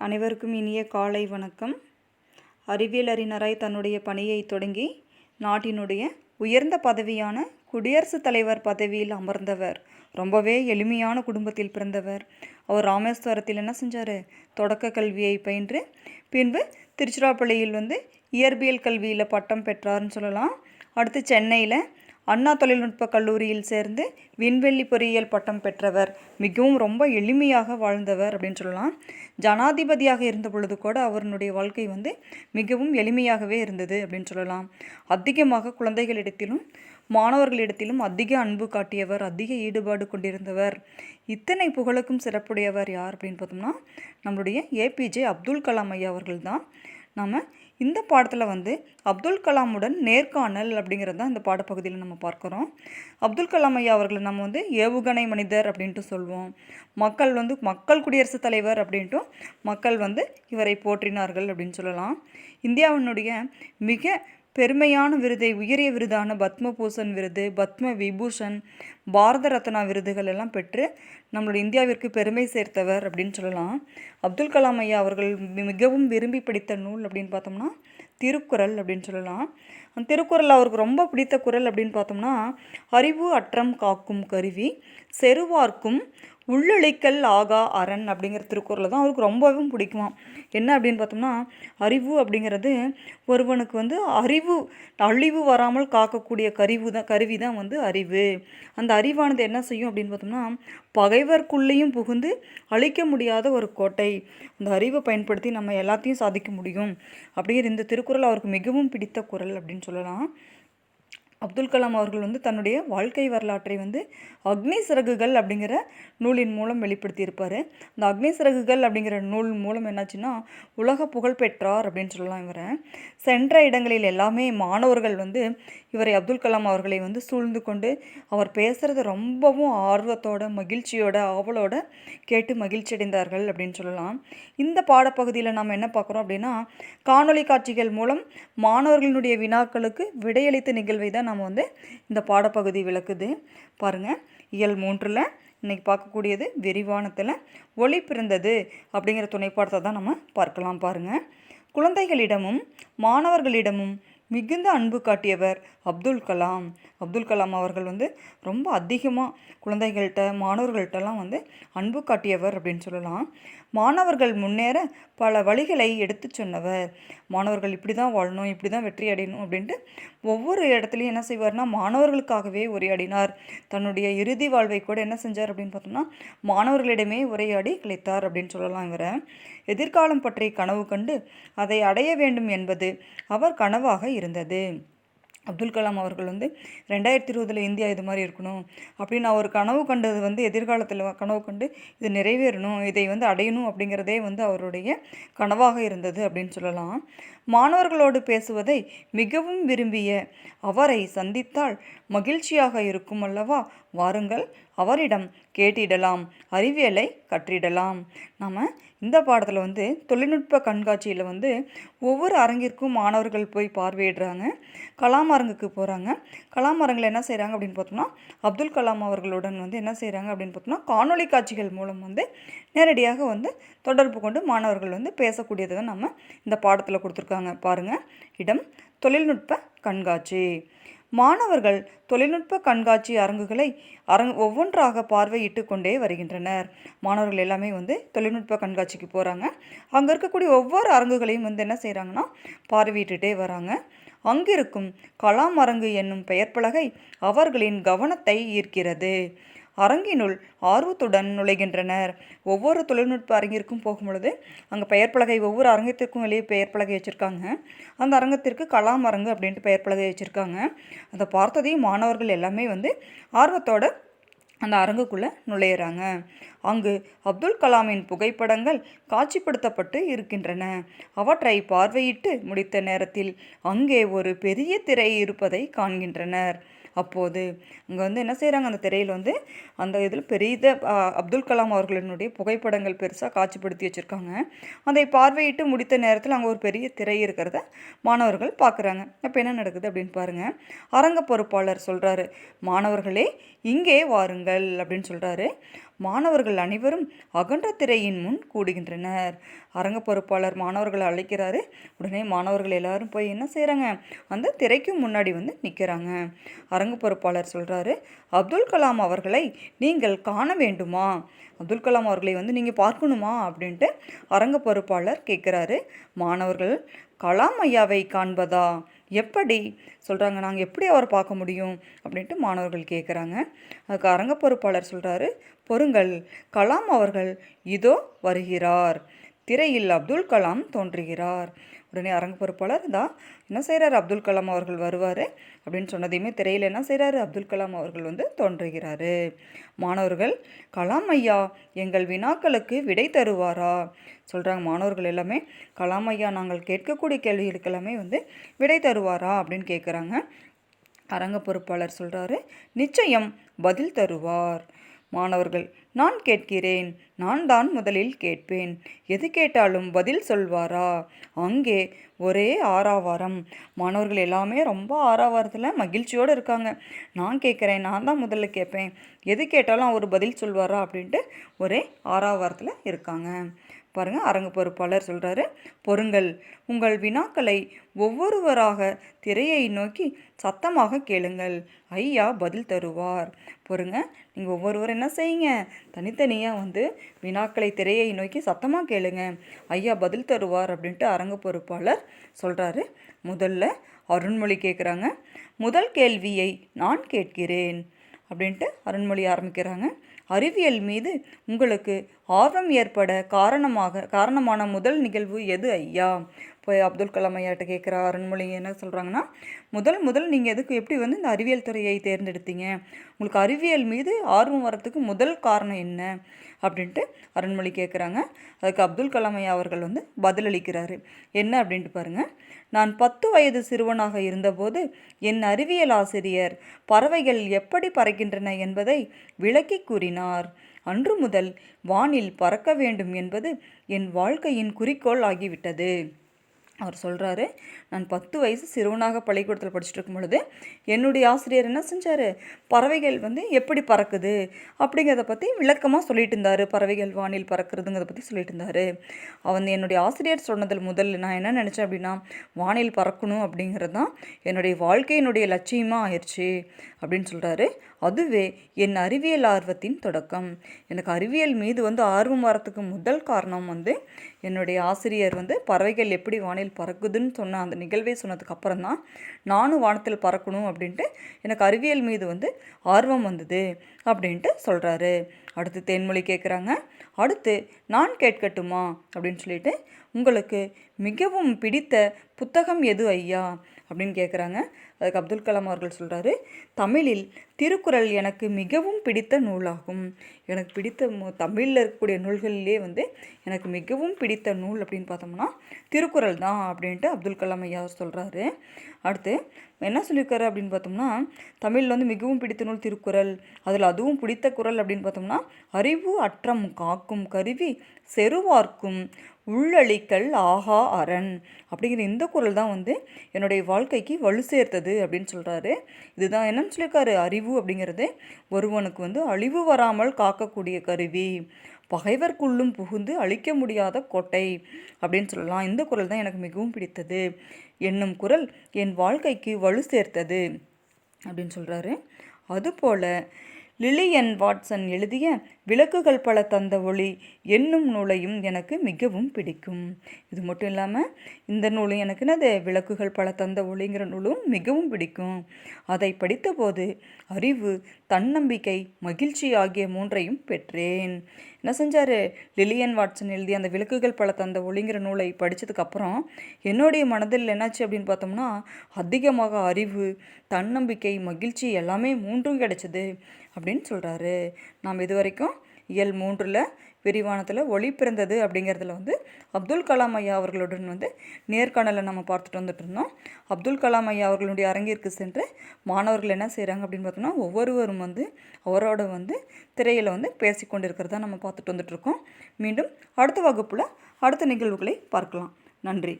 அனைவருக்கும் இனிய காலை வணக்கம். அறிவியல் அறிஞராய் தன்னுடைய பணியை தொடங்கி நாட்டினுடைய உயர்ந்த பதவியான குடியரசுத் தலைவர் பதவியில் அமர்ந்தவர். ரொம்பவே எளிமையான குடும்பத்தில் பிறந்தவர். அவர் ராமேஸ்வரத்தில் என்ன செஞ்சார்? தொடக்க கல்வியை பயின்று பின்பு திருச்சிராப்பள்ளியில் வந்து இயற்பியல் கல்வியில் பட்டம் பெற்றார்னு சொல்லலாம். அடுத்து சென்னையில் அண்ணா தொழில்நுட்ப கல்லூரியில் சேர்ந்து விண்வெளி பொறியியல் பட்டம் பெற்றவர். மிகவும் ரொம்ப எளிமையாக வாழ்ந்தவர் அப்படின்னு சொல்லலாம். ஜனாதிபதியாக இருந்த பொழுது கூட அவருடைய வாழ்க்கை வந்து மிகவும் எளிமையாகவே இருந்தது அப்படின்னு சொல்லலாம். அதிகமாக குழந்தைகளிடத்திலும் மாணவர்களிடத்திலும் அதிக அன்பு காட்டியவர் அதிக ஈடுபாடு கொண்டிருந்தவர். இத்தனை புகழுக்கும் சிறப்புடையவர் யார் அப்படின்னு பார்த்தோம்னா நம்மளுடைய ஏபிஜே அப்துல் கலாம் ஐயா அவர்கள் தான். நம்ம இந்த பாடத்தில் வந்து அப்துல் கலாமுடன் நேர்காணல் அப்படிங்கிறது தான் இந்த பாடப்பகுதியில் நம்ம பார்க்குறோம். அப்துல் கலாம் ஐயா அவர்களை நம்ம வந்து ஏவுகணை மனிதர் அப்படின்ட்டு சொல்வோம். மக்கள் வந்து மக்கள் குடியரசுத் தலைவர் அப்படின்ட்டும் மக்கள் வந்து இவரை போற்றினார்கள் அப்படின்னு சொல்லலாம். இந்தியாவினுடைய மிக பெருமையான விருதை உயரிய விருதான பத்மபூஷன் விருது பத்ம விபூஷன் பாரத ரத்னா விருதுகள் எல்லாம் பெற்று நம்மளுடைய இந்தியாவிற்கு பெருமை சேர்த்தவர் அப்படின்னு சொல்லலாம். அப்துல் கலாம் ஐயா அவர்கள் மிகவும் விரும்பி படித்த நூல் அப்படின்னு பார்த்தோம்னா திருக்குறள் அப்படின்னு சொல்லலாம். அந்த திருக்குறள் அவருக்கு ரொம்ப பிடித்த குரல் அப்படின்னு பார்த்தோம்னா அறிவு அற்றம் காக்கும் கருவி செருவார்க்கும் உள்ளழைக்கல் ஆகா அரண் அப்படிங்கிற திருக்குறளை தான் அவருக்கு ரொம்பவும் பிடிக்குமா என்ன அப்படின்னு பார்த்தோம்னா அறிவு அப்படிங்கிறது ஒருவனுக்கு வந்து அறிவு அழிவு வராமல் காக்கக்கூடிய கருவி தான் கருவி தான் வந்து அறிவு. அந்த அறிவானது என்ன செய்யும் அப்படின்னு பார்த்தோம்னா பகைவர்க்குள்ளேயும் புகுந்து அழிக்க முடியாத ஒரு கோட்டை. அந்த அறிவை பயன்படுத்தி நம்ம எல்லாத்தையும் சாதிக்க முடியும். அப்படிங்கிற இந்த திருக்குறள் அவருக்கு மிகவும் பிடித்த குரல் அப்படின்னு சொல்லலாம். அப்துல் கலாம் அவர்கள் வந்து தன்னுடைய வாழ்க்கை வரலாற்றை வந்து அக்னி சிறகுகள் அப்படிங்கிற நூலின் மூலம் வெளிப்படுத்தியிருப்பார். இந்த அக்னி சிறகுகள் அப்படிங்கிற நூல் மூலம் என்னாச்சுன்னா உலக புகழ் பெற்றார் அப்படின்னு சொல்லலாம் இவரை. சென்ற இடங்களில் எல்லாமே மாணவர்கள் வந்து இவரை அப்துல் கலாம் அவர்களை வந்து சூழ்ந்து கொண்டு அவர் பேசுகிறத ரொம்பவும் ஆர்வத்தோட மகிழ்ச்சியோட ஆவலோட கேட்டு மகிழ்ச்சி அடைந்தார்கள் அப்படின்னு சொல்லலாம். இந்த பாடப்பகுதியில் நாம் என்ன பார்க்குறோம் அப்படின்னா காணொலி காட்சிகள் மூலம் மாணவர்களுடைய வினாக்களுக்கு விடையளித்த நிகழ்வை தான் நம்ம வந்து இந்த பாடப்பகுதி விளக்குது. பாருங்கள் இயல் மூன்றில் இன்றைக்கி பார்க்கக்கூடியது விரிவானத்தில் ஒளி பிறந்தது அப்படிங்கிற துணைப்பாடத்தை தான் நம்ம பார்க்கலாம் பாருங்கள் குழந்தைகளிடமும் மாணவர்களிடமும் மிகுந்த அன்பு காட்டியவர் அப்துல் கலாம். அப்துல் கலாம் அவர்கள் வந்து ரொம்ப அதிகமாக குழந்தைகள்கிட்ட மாணவர்கள்ட்டெல்லாம் வந்து அன்பு காட்டியவர் அப்படின்னு சொல்லலாம். மாணவர்கள் முன்னேற பல வழிகளை எடுத்து சொன்னவர். மாணவர்கள் இப்படி தான் வாழணும் இப்படி தான் வெற்றி அடையணும் அப்படின்ட்டு ஒவ்வொரு இடத்துலையும் என்ன செய்வார்னா மாணவர்களுக்காகவே உரையாடினார். தன்னுடைய இறுதி வாழ்வை கூட என்ன செஞ்சார் அப்படின்னு பார்த்தோம்னா மாணவர்களிடமே உரையாடி கழித்தார் அப்படின்னு சொல்லலாம் இவரை. எதிர்காலம் பற்றி கனவு கண்டு அதை அடைய வேண்டும் என்பது அவர் கனவாக இருந்தது. அப்துல் கலாம் அவர்கள் வந்து ரெண்டாயிரத்தி இருபதில் இந்தியா இது மாதிரி இருக்கணும் அப்படின்னு அவர் கனவு கண்டது வந்து எதிர்காலத்தில் கனவு கண்டு இது நிறைவேறணும் இதை வந்து அடையணும் அப்படிங்கிறதே வந்து அவருடைய கனவாக இருந்தது அப்படின்னு சொல்லலாம். மாணவர்களோடு பேசுவதை மிகவும் விரும்பிய அவரை சந்தித்தால் மகிழ்ச்சியாக இருக்கும் அல்லவா? வாருங்கள் அவரிடம் கேட்டிடலாம் அறிவியலை கற்றிடலாம். நம்ம இந்த பாடத்தில் வந்து தொழில்நுட்ப கண்காட்சியில் வந்து ஒவ்வொரு அரங்கிற்கும் மாணவர்கள் போய் பார்வையிடுறாங்க. கலாம் அரங்குக்கு போகிறாங்க கலாம் அரங்கில் என்ன செய்கிறாங்க அப்படின்னு பார்த்தோம்னா அப்துல் கலாம் அவர்களுடன் வந்து என்ன செய்கிறாங்க அப்படின்னு பார்த்தோம்னா காணொலி காட்சிகள் மூலம் வந்து நேரடியாக வந்து தொடர்பு கொண்டு மாணவர்கள் வந்து பேசக்கூடியதை நம்ம இந்த பாடத்தில் கொடுத்துருக்காங்க. பாருங்கள் இடம் தொழில்நுட்ப கண்காட்சி. மாணவர்கள் தொழில்நுட்ப கண்காட்சி அரங்குகளை அரங் ஒவ்வொன்றாக பார்வையிட்டு கொண்டே வருகின்றனர். மாணவர்கள் எல்லாமே வந்து தொழில்நுட்ப கண்காட்சிக்கு போகிறாங்க அங்கே இருக்கக்கூடிய ஒவ்வொரு அரங்குகளையும் வந்து என்ன செய்கிறாங்கன்னா பார்வையிட்டுட்டே வராங்க. அங்கிருக்கும் கலாம் அரங்கு என்னும் பெயர் பலகை அவர்களின் கவனத்தை ஈர்க்கிறது. அரங்கினுள் ஆர்வத்துடன் நுழைகின்றனர். ஒவ்வொரு தொழில்நுட்ப அரங்கிற்கும் போகும்பொழுது அங்கே பெயர் பலகை ஒவ்வொரு அரங்கத்திற்கும் வெளியே பெயர் பலகை வச்சுருக்காங்க. அந்த அரங்கத்திற்கு கலாம் அரங்கு அப்படின்ட்டு பெயர் பலகை வச்சுருக்காங்க. அதை பார்த்ததையும் மாணவர்கள் எல்லாமே வந்து ஆர்வத்தோட அந்த அரங்குக்குள்ளே நுழையிறாங்க. அங்கு அப்துல் கலாமின் புகைப்படங்கள் காட்சிப்படுத்தப்பட்டு இருக்கின்றன. அவற்றை பார்வையிட்டு முடித்த நேரத்தில் அங்கே ஒரு பெரிய திரை இருப்பதை காண்கின்றனர். அப்போது அங்கே வந்து என்ன செய்கிறாங்க அந்த திரையில் வந்து அந்த இதில் பெரிய அப்துல் கலாம் அவர்களினுடைய புகைப்படங்கள் பெருசாக காட்சிப்படுத்தி வச்சுருக்காங்க. அதை பார்வையிட்டு முடித்த நேரத்தில் அங்கே ஒரு பெரிய திரை இருக்கிறத மாணவர்கள் பார்க்குறாங்க அப்போ என்ன நடக்குது அப்படின்னு பாருங்கள் அரங்க பொறுப்பாளர் சொல்கிறாரு மாணவர்களே இங்கே வாருங்கள் அப்படின்னு சொல்கிறாரு மாணவர்கள் அனைவரும் அகன்ற திரையின் முன் கூடுகின்றனர். அரங்க பொறுப்பாளர் மாணவர்களை அழைக்கிறாரு. உடனே மாணவர்கள் எல்லாரும் போய் என்ன செய்கிறாங்க அந்த திரைக்கு முன்னாடி வந்து நிற்கிறாங்க அரங்க பொறுப்பாளர் சொல்கிறாரு அப்துல் கலாம் அவர்களை நீங்கள் காண வேண்டுமா? அப்துல் கலாம் அவர்களை வந்து நீங்கள் பார்க்கணுமா? அப்படின்ட்டு அரங்க பொறுப்பாளர் கேட்குறாரு மாணவர்கள் கலாம் ஐயாவை காண்பதா? எப்படி? சொல்கிறாங்க நாங்கள் எப்படி அவரை பார்க்க முடியும்? அப்படின்ட்டு மாணவர்கள் கேட்குறாங்க அதுக்கு அரங்க பொறுப்பாளர் சொல்கிறாரு பொறுங்கள். கலாம் அவர்கள் இதோ வருகிறார். திரையில் அப்துல் கலாம் தோன்றுகிறார். உடனே அரங்க பொறுப்பாளர் தான் என்ன செய்கிறார் அப்துல் கலாம் அவர்கள் வருவார்? அப்படின்னு சொன்னதையுமே திரையில் என்ன செய்கிறாரு அப்துல் கலாம் அவர்கள் வந்து தோன்றுகிறாரு. மாணவர்கள் கலாம் ஐயா எங்கள் வினாக்களுக்கு விடை தருவாரா? சொல்கிறாங்க மாணவர்கள் எல்லாமே. கலாம் ஐயா நாங்கள் கேட்கக்கூடிய கேள்விகளுக்கு எல்லாமே வந்து விடை தருவாரா? அப்படின்னு கேட்குறாங்க அரங்க பொறுப்பாளர் சொல்கிறாரு நிச்சயம் பதில் தருவார். மாணவர்கள் நான் கேட்கிறேன் நான் தான் முதலில் கேட்பேன். எது கேட்டாலும் பதில் சொல்வாரா? அங்கே ஒரே ஆறாவாரம் மாணவர்கள் எல்லாமே ரொம்ப ஆறாவாரத்தில் மகிழ்ச்சியோடு இருக்காங்க. நான் கேட்குறேன் நான் தான் முதல்ல கேட்பேன். எது கேட்டாலும் அவர் பதில் சொல்வாரா? அப்படின்ட்டு ஒரே ஆறாவாரத்தில் இருக்காங்க. பாருங்கள் அரங்கு பொறுப்பாளர் சொல்கிறாரு பொருங்கள் உங்கள் வினாக்களை ஒவ்வொருவராக திரையை நோக்கி சத்தமாக கேளுங்கள் ஐயா பதில் தருவார். பொறுங்க நீங்கள் ஒவ்வொருவரும் என்ன செய்யுங்க? தனித்தனியாக வந்து வினாக்களை திரையை நோக்கி சத்தமாக கேளுங்க ஐயா பதில் தருவார் அப்படின்ட்டு அரங்கு பொறுப்பாளர் சொல்கிறாரு முதல்ல அருண்மொழி கேட்குறாங்க முதல் கேள்வியை நான் கேட்கிறேன் அப்படின்ட்டு அருண்மொழி ஆரம்பிக்கிறாங்க. அறிவியல் மீது உங்களுக்கு ஆர்வம் ஏற்பட காரணமாக காரணமான முதல் நிகழ்வு எது ஐயா? போய் அப்துல் கலாம் ஐயாட்ட கேட்குற அருண்மொழி என்ன சொல்கிறாங்கன்னா முதல் முதல் நீங்கள் எதுக்கு எப்படி வந்து இந்த அறிவியல் துறையை தேர்ந்தெடுத்தீங்க? உங்களுக்கு அறிவியல் மீது ஆர்வம் வரத்துக்கு முதல் காரணம் என்ன? அப்படின்ட்டு அருண்மொழி கேட்குறாங்க அதுக்கு அப்துல் கலாம் ஐயா அவர்கள் வந்து பதிலளிக்கிறாரு என்ன அப்படின்ட்டு பாருங்கள் நான் பத்து வயது சிறுவனாக இருந்தபோது என் அறிவியல் ஆசிரியர் பறவைகள் எப்படி பறக்கின்றன என்பதை விளக்கி கூறினார். அன்று முதல் வானில் பறக்க வேண்டும் என்பது என் வாழ்க்கையின் குறிக்கோள் ஆகிவிட்டது. அவர் சொல்கிறாரு நான் பத்து வயசு சிறுவனாக பள்ளிக்கூடத்தில் படிச்சுட்டு இருக்கும் பொழுது என்னுடைய ஆசிரியர் என்ன செஞ்சார்? பறவைகள் வந்து எப்படி பறக்குது? அப்படிங்கிறத பற்றி விளக்கமாக சொல்லிட்டு இருந்தார். பறவைகள் வானில் பறக்கிறதுங்கிறத பற்றி சொல்லிட்டு இருந்தார். அவன் என்னுடைய ஆசிரியர் சொன்னதில் முதல் நான் என்ன நினச்சேன் அப்படின்னா வானில் பறக்கணும் அப்படிங்கிறது தான் என்னுடைய வாழ்க்கையினுடைய லட்சியமாக ஆயிடுச்சு அப்படின்னு சொல்கிறாரு அதுவே என் அறிவியல் ஆர்வத்தின் தொடக்கம். எனக்கு அறிவியல் மீது வந்து ஆர்வம் வரத்துக்கு முதல் காரணம் வந்து என்னுடைய ஆசிரியர் வந்து பறவைகள் எப்படி வானில் பறக்குதுன்னு சொன்ன அந்த நிகழ்வே சொன்னதுக்கு அப்புறம் தான் நானும் வானத்தில் பறக்கணும் அப்படின்ட்டு எனக்கு அறிவியல் மீது வந்து ஆர்வம் வந்தது அப்படின்ட்டு சொல்கிறாரு அடுத்து தேன்மொழி கேட்குறாங்க அடுத்து நான் கேட்கட்டுமா அப்படின்னு சொல்லிட்டு உங்களுக்கு மிகவும் பிடித்த புத்தகம் எது ஐயா அப்படின்னு கேட்குறாங்க அதுக்கு அப்துல் கலாம் அவர்கள் சொல்கிறாரு தமிழில் திருக்குறள் எனக்கு மிகவும் பிடித்த நூலாகும். எனக்கு பிடித்த தமிழில் இருக்கக்கூடிய நூல்களிலே வந்து எனக்கு மிகவும் பிடித்த நூல் அப்படின்னு பார்த்தோம்னா திருக்குறள் தான் அப்படின்ட்டு அப்துல் கலாம் ஐயா சொல்கிறாரு அடுத்து என்ன சொல்லியிருக்காரு அப்படின்னு பார்த்தோம்னா தமிழில் வந்து மிகவும் பிடித்த நூல் திருக்குறள் அதில் அதுவும் பிடித்த குரல் அப்படின்னு பார்த்தோம்னா அறிவு அற்றம் காக்கும் கருவி செருவார்க்கும் உள்ளழிக்கல் ஆஹா அரண் அப்படிங்கிற இந்த குரல் தான் வந்து என்னுடைய வாழ்க்கைக்கு வலு சேர்த்தது. அப்படின்னு சொல்கிறாரு இதுதான் என்னன்னு சொல்லியிருக்காரு. அறிவு அப்படிங்கிறது ஒருவனுக்கு வந்து அழிவு வராமல் காக்கக்கூடிய கருவி. பகைவர்க்குள்ளும் புகுந்து அழிக்க முடியாத கோட்டை அப்படின்னு சொல்லலாம். இந்த குரல் தான் எனக்கு மிகவும் பிடித்தது. என்னும் குரல் என் வாழ்க்கைக்கு வலு சேர்த்தது அப்படின்னு சொல்கிறாரு அதுபோல் லிலியன் வாட்சன் எழுதிய விளக்குகள் பல தந்த ஒளி என்னும் நூலையும் எனக்கு மிகவும் பிடிக்கும். இது மட்டும் இல்லாமல் இந்த நூலும் எனக்கு என்னது? விளக்குகள் பல தந்த ஒளிங்கிற நூலும் மிகவும் பிடிக்கும். அதை படித்தபோது அறிவு தன்னம்பிக்கை மகிழ்ச்சி ஆகிய மூன்றையும் பெற்றேன். என்ன செஞ்சார்? லிலியன் வாட்சன் எழுதி அந்த விளக்குகள் பல தந்த ஒளிங்கிற நூலை படித்ததுக்கப்புறம் என்னுடைய மனதில் என்னாச்சு அப்படின்னு பார்த்தோம்னா அதிகமாக அறிவு தன்னம்பிக்கை மகிழ்ச்சி எல்லாமே மூன்றும் கிடைச்சது அப்படின்னு சொல்கிறாரு நாம் இது வரைக்கும் இயல் மூன்றில் விரிவானத்தில் ஒளி பிறந்தது அப்படிங்கிறதுல வந்து அப்துல் கலாம் ஐயா அவர்களுடன் வந்து நேர்காணலை நம்ம பார்த்துட்டு வந்துட்டு இருந்தோம். அப்துல் கலாம் ஐயா அவர்களுடைய அரங்கிற்கு சென்று மாணவர்கள் என்ன செய்கிறாங்க அப்படின்னு பார்த்தோம்னா ஒவ்வொருவரும் வந்து அவரோட வந்து திரையில் வந்து பேசிக்கொண்டிருக்கிறதா நம்ம பார்த்துட்டு வந்துட்ருக்கோம் மீண்டும் அடுத்த வகுப்பில் அடுத்த நிகழ்வுகளை பார்க்கலாம். நன்றி.